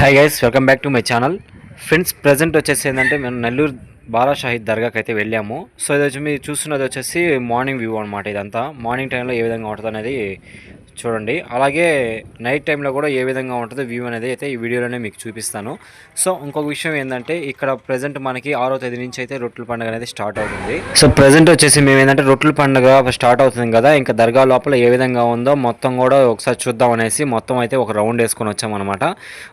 Hi guys welcome back to my channel friends present వచ్చేసి ఏంటంటే మేము నెల్లూరు బాలా షాహిద్ దర్గాకి అయితే వెళ్ళాము. సో ఇది వచ్చి మీరు చూస్తున్నది వచ్చేసి మార్నింగ్ వ్యూ అనమాట ఇదంతా. మార్నింగ్ టైంలో ఏ విధంగా ఉంటుంది అనేది చూడండి. అలాగే నైట్ టైంలో కూడా ఏ విధంగా ఉంటుందో వ్యూ అనేది అయితే ఈ వీడియోలోనే మీకు చూపిస్తాను. సో ఇంకొక విషయం ఏంటంటే ఇక్కడ ప్రజెంట్ మనకి ఆరో తేదీ నుంచి అయితే రొట్టెల పండుగ అనేది స్టార్ట్ అవుతుంది. సో ప్రజెంట్ వచ్చేసి మేము ఏంటంటే రొట్టెల పండుగ స్టార్ట్ అవుతుంది కదా. ఇంకా దర్గా లోపల ఏ విధంగా ఉందో మొత్తం కూడా ఒకసారి చూద్దాం అనేసి మొత్తం అయితే ఒక రౌండ్ వేసుకొని వచ్చామన్నమాట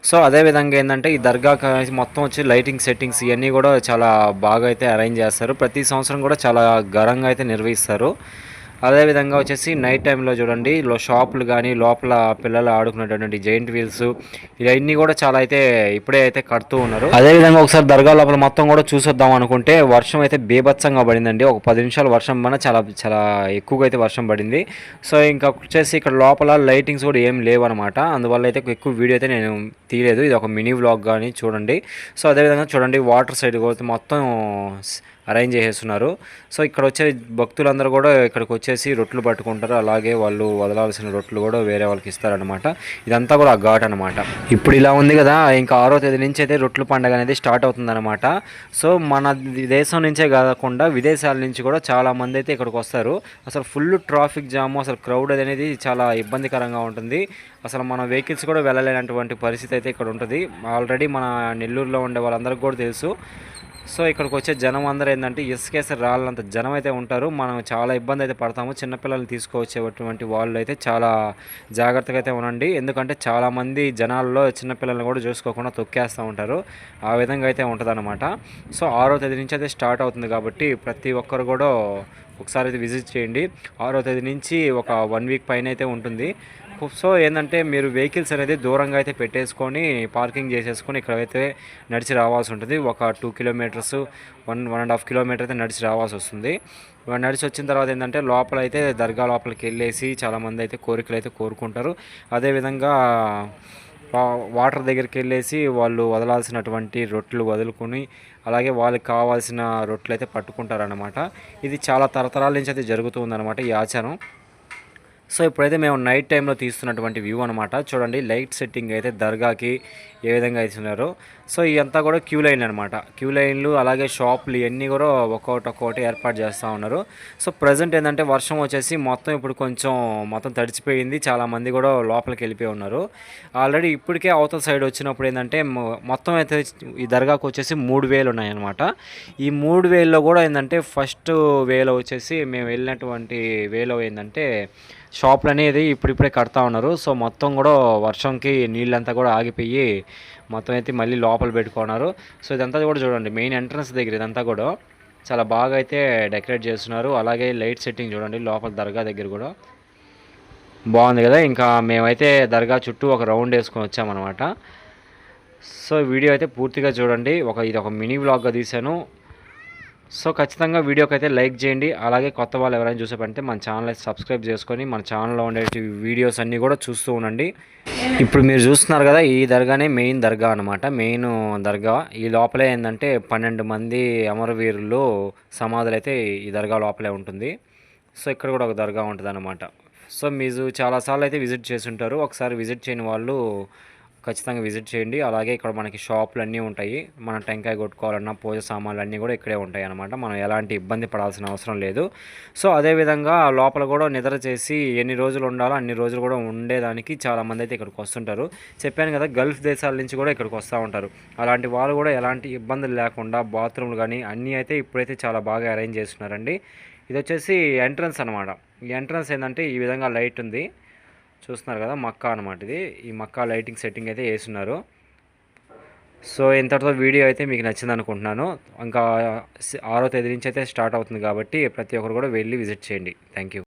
సో అదే విధంగా ఏంటంటే ఈ దర్గా మొత్తం వచ్చి లైటింగ్ సెట్టింగ్స్ ఇవన్నీ కూడా చాలా బాగా అయితే అరేంజ్ చేస్తారు. ప్రతి సంవత్సరం కూడా చాలా ఘనంగా అయితే నిర్వహిస్తారు. అదేవిధంగా వచ్చేసి నైట్ టైంలో చూడండి లో షాపులు కానీ లోపల పిల్లలు ఆడుకునేటటువంటి జైంట్ వీల్స్ ఇవన్నీ కూడా చాలా అయితే ఇప్పుడే అయితే కడుతూ ఉన్నారు. అదేవిధంగా ఒకసారి దర్గా లోపల మొత్తం కూడా చూసొద్దాం అనుకుంటే వర్షం అయితే బీభత్సంగా పడిందండి. ఒక పది నిమిషాలు వర్షం పడిన చాలా చాలా ఎక్కువగా అయితే వర్షం పడింది. సో ఇంకా వచ్చేసి ఇక్కడ లోపల లైటింగ్స్ కూడా ఏం లేవు అనమాట అందువల్ల అయితే ఎక్కువ వీడియో అయితే నేను తీయలేదు. ఇది ఒక మినీ వ్లాగ్ కానీ చూడండి. సో అదేవిధంగా చూడండి వాటర్ సైడ్ కూడా మొత్తం అరేంజ్ చేసేస్తున్నారు. సో ఇక్కడ వచ్చే భక్తులందరూ కూడా ఇక్కడికి వచ్చేసి రొట్లు పట్టుకుంటారు. అలాగే వాళ్ళు వదలాల్సిన రొట్లు కూడా వేరే వాళ్ళకి ఇస్తారనమాట ఇదంతా కూడా ఆ ఘాట్ అనమాట ఇప్పుడు ఇలా ఉంది కదా ఇంకా ఆరో తేదీ నుంచి అయితే రొట్లు పండుగ అనేది స్టార్ట్ అవుతుందన్నమాట. సో మన దేశం నుంచే కాకుండా విదేశాల నుంచి కూడా చాలా మంది అయితే ఇక్కడికి వస్తారు. అసలు ఫుల్ ట్రాఫిక్ జాము అసలు క్రౌడ్ అనేది చాలా ఇబ్బందికరంగా ఉంటుంది. అసలు మన వెహికల్స్ కూడా వెళ్ళలేనటువంటి పరిస్థితి అయితే ఇక్కడ ఉంటుంది. ఆల్రెడీ మన నెల్లూరులో ఉండే వాళ్ళందరికీ కూడా తెలుసు. సో ఇక్కడికి వచ్చే జనం అందరూ ఏంటంటే ఇసుకేసి రాళ్ళంత జనం అయితే ఉంటారు. మనం చాలా ఇబ్బంది అయితే పడతాము. చిన్నపిల్లల్ని తీసుకువచ్చేటువంటి వాళ్ళు అయితే చాలా జాగ్రత్తగా అయితే ఉండండి. ఎందుకంటే చాలామంది జనాల్లో చిన్నపిల్లల్ని కూడా చూసుకోకుండా తొక్కేస్తూ ఉంటారు. ఆ విధంగా అయితే ఉంటుందన్నమాట. సో ఆరో తేదీ నుంచి అయితే స్టార్ట్ అవుతుంది కాబట్టి ప్రతి ఒక్కరు కూడా ఒకసారి అయితే విజిట్ చేయండి. ఆరో తేదీ నుంచి ఒక వన్ వీక్ పైన అయితే ఉంటుంది. సో ఏంటంటే మీరు వెహికల్స్ అనేది దూరంగా అయితే పెట్టేసుకొని పార్కింగ్ చేసేసుకొని ఇక్కడైతే నడిచి రావాల్సి ఉంటుంది. ఒక two kilometres one one and half kilometre అయితే నడిచి రావాల్సి వస్తుంది. నడిచి వచ్చిన తర్వాత ఏంటంటే లోపల అయితే దర్గా లోపలికి వెళ్ళేసి చాలామంది అయితే కోరికలు అయితే కోరుకుంటారు. అదేవిధంగా వాటర్ దగ్గరికి వెళ్ళేసి వాళ్ళు వదలాల్సినటువంటి రొట్టెలు వదులుకొని అలాగే వాళ్ళకి కావాల్సిన రొట్టెలు అయితే పట్టుకుంటారనమాట ఇది చాలా తరతరాల నుంచి అయితే జరుగుతుందన్నమాట ఈ ఆచారం. సో ఇప్పుడైతే మేము నైట్ టైంలో తీస్తున్నటువంటి వ్యూ అనమాట చూడండి లైట్ సెట్టింగ్ అయితే దర్గాకి ఏ విధంగా ఇస్తున్నారు. సో ఇదంతా కూడా క్యూ లైన్ అనమాట క్యూ లైన్లు అలాగే షాపులు ఇవన్నీ కూడా ఒక్కొక్కటి ఒక్కొక్కటి ఏర్పాటు చేస్తూ ఉన్నారు. సో ప్రజెంట్ ఏంటంటే వర్షం వచ్చేసి మొత్తం ఇప్పుడు కొంచెం మొత్తం తడిచిపోయింది. చాలామంది కూడా లోపలికి వెళ్ళిపోయి ఉన్నారు. ఆల్రెడీ ఇప్పటికే అవతల సైడ్ వచ్చినప్పుడు ఏంటంటే మొత్తం అయితే ఈ దర్గాకు వచ్చేసి మూడు వేలు ఉన్నాయన్నమాట ఈ మూడు వేలలో కూడా ఏంటంటే ఫస్ట్ వేలో వచ్చేసి మేము వెళ్ళినటువంటి వేలో ఏంటంటే షాపులు అనేది ఇప్పుడిప్పుడే కడతా ఉన్నారు. సో మొత్తం కూడా వర్షంకి నీళ్ళంతా కూడా ఆగిపోయి మొత్తం అయితే మళ్ళీ లోపల పెట్టుకున్నారు. సో ఇదంతా కూడా చూడండి మెయిన్ ఎంట్రన్స్ దగ్గర ఇదంతా కూడా చాలా బాగా అయితే డెకరేట్ చేస్తున్నారు. అలాగే లైట్ సెట్టింగ్ చూడండి లోపల దర్గా దగ్గర కూడా. బాగుంది కదా? ఇంకా మేమైతే దర్గా చుట్టూ ఒక రౌండ్ వేసుకొని వచ్చామన్నమాట. సో వీడియో అయితే పూర్తిగా చూడండి. ఒక ఇది ఒక మినీ వ్లాగ్గా తీశాను. సో ఖచ్చితంగా వీడియోకి అయితే లైక్ చేయండి. అలాగే కొత్త వాళ్ళు ఎవరైనా చూసేపంటే మన ఛానల్ అయితే సబ్స్క్రైబ్ చేసుకొని మన ఛానల్లో ఉండే వీడియోస్ అన్నీ కూడా చూస్తూ ఉండండి. ఇప్పుడు మీరు చూస్తున్నారు కదా ఈ దర్గానే మెయిన్ దర్గా అనమాట మెయిన్ దర్గా. ఈ లోపలే ఏంటంటే పన్నెండు మంది అమరవీరులు సమాధులు అయితే ఈ దర్గా లోపలే ఉంటుంది. సో ఇక్కడ కూడా ఒక దర్గా ఉంటుంది సో మీరు చాలాసార్లు అయితే విజిట్ చేసి ఉంటారు. ఒకసారి విజిట్ చేయని వాళ్ళు ఖచ్చితంగా విజిట్ చేయండి. అలాగే ఇక్కడ మనకి షాపులు అన్నీ ఉంటాయి. మన టెంకాయ కొట్టుకోవాలన్నా పూజ సామాన్లు అన్నీ కూడా ఇక్కడే ఉంటాయి అనమాట మనం ఎలాంటి ఇబ్బంది పడాల్సిన అవసరం లేదు. సో అదేవిధంగా లోపల కూడా నిద్ర చేసి ఎన్ని రోజులు ఉండాలో అన్ని రోజులు కూడా ఉండేదానికి చాలామంది అయితే ఇక్కడికి వస్తుంటారు. చెప్పాను కదా గల్ఫ్ దేశాల నుంచి కూడా ఇక్కడికి వస్తూ ఉంటారు. అలాంటి వాళ్ళు కూడా ఎలాంటి ఇబ్బందులు లేకుండా బాత్రూమ్లు కానీ అన్నీ అయితే ఇప్పుడైతే చాలా బాగా అరేంజ్ చేస్తున్నారండి. ఇది వచ్చేసి ఎంట్రన్స్ అనమాట ఈ ఎంట్రన్స్ ఏంటంటే ఈ విధంగా లైట్ ఉంది. చూస్తున్నారు కదా మక్కా అనమాట ఇది. ఈ మక్కా లైటింగ్ సెట్టింగ్ అయితే వేస్తున్నారు సో ఇంతటితో వీడియో అయితే మీకు నచ్చింది అనుకుంటున్నాను. ఇంకా ఆరో తేదీ నుంచి అయితే స్టార్ట్ అవుతుంది కాబట్టి ప్రతి ఒక్కరు కూడా వెళ్ళి విజిట్ చేయండి. Thank you.